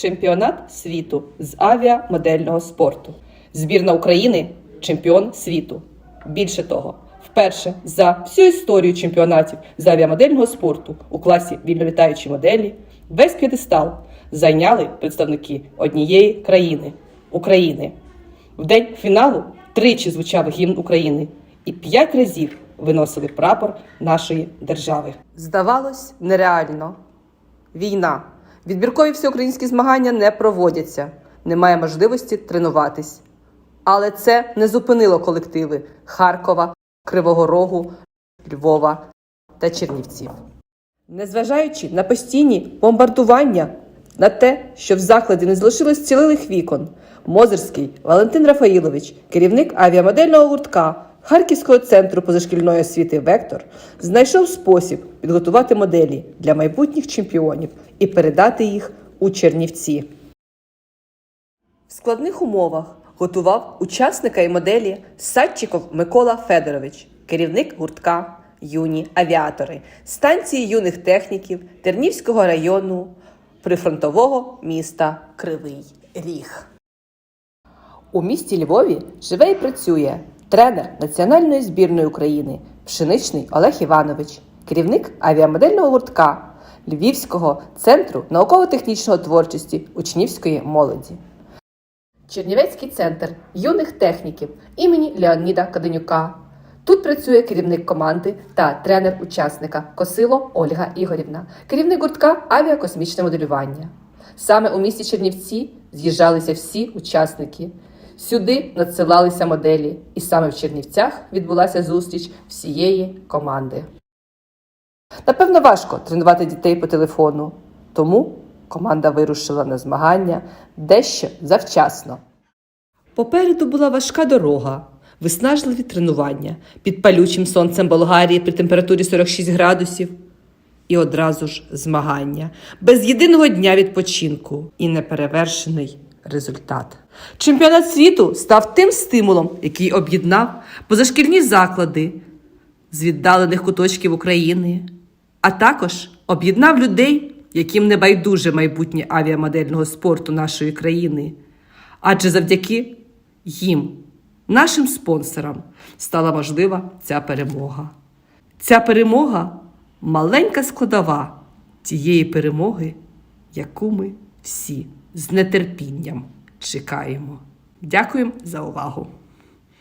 Чемпіонат світу з авіамодельного спорту. Збірна України чемпіон світу. Більше того, вперше за всю історію чемпіонатів з авіамодельного спорту у класі вільнолітаючі моделі весь п'єдестал зайняли представники однієї країни України. В день фіналу тричі звучав гімн України і п'ять разів виносили прапор нашої держави. Здавалось, нереально. Війна. Відбіркові всеукраїнські змагання не проводяться, немає можливості тренуватись. Але це не зупинило колективи Харкова, Кривого Рогу, Львова та Чернівців. Незважаючи на постійні бомбардування, на те, що в закладі не залишилось цілих вікон, Мозерський Валентин Рафаїлович, керівник авіамодельного гуртка Харківського центру позашкільної освіти Вектор, знайшов спосіб підготувати моделі для майбутніх чемпіонів і передати їх у Чернівці. В складних умовах готував учасника і моделі Садчиков Микола Федорович, керівник гуртка Юні авіатори станції юних техніків Тернівського району прифронтового міста Кривий Ріг. У місті Львові живе і працює тренер національної збірної України Пшеничний Олег Іванович, керівник авіамодельного гуртка Львівського центру науково-технічної творчості учнівської молоді. Чернівецький центр юних техніків імені Леоніда Каденюка. Тут працює керівник команди та тренер учасника Косило Ольга Ігорівна, керівник гуртка авіакосмічне моделювання. Саме у місті Чернівці з'їжджалися всі учасники. Сюди надсилалися моделі, і саме в Чернівцях відбулася зустріч всієї команди. Напевно, важко тренувати дітей по телефону, тому команда вирушила на змагання дещо завчасно. Попереду була важка дорога, виснажливі тренування під палючим сонцем Болгарії при температурі 46 градусів. І одразу ж змагання, без єдиного дня відпочинку і неперевершений результат. Чемпіонат світу став тим стимулом, який об'єднав позашкільні заклади з віддалених куточків України, а також об'єднав людей, яким не байдуже майбутнє авіамодельного спорту нашої країни. Адже завдяки їм, нашим спонсорам, стала можлива ця перемога. Ця перемога маленька складова тієї перемоги, яку ми всі з нетерпінням чекаємо. Дякуємо за увагу!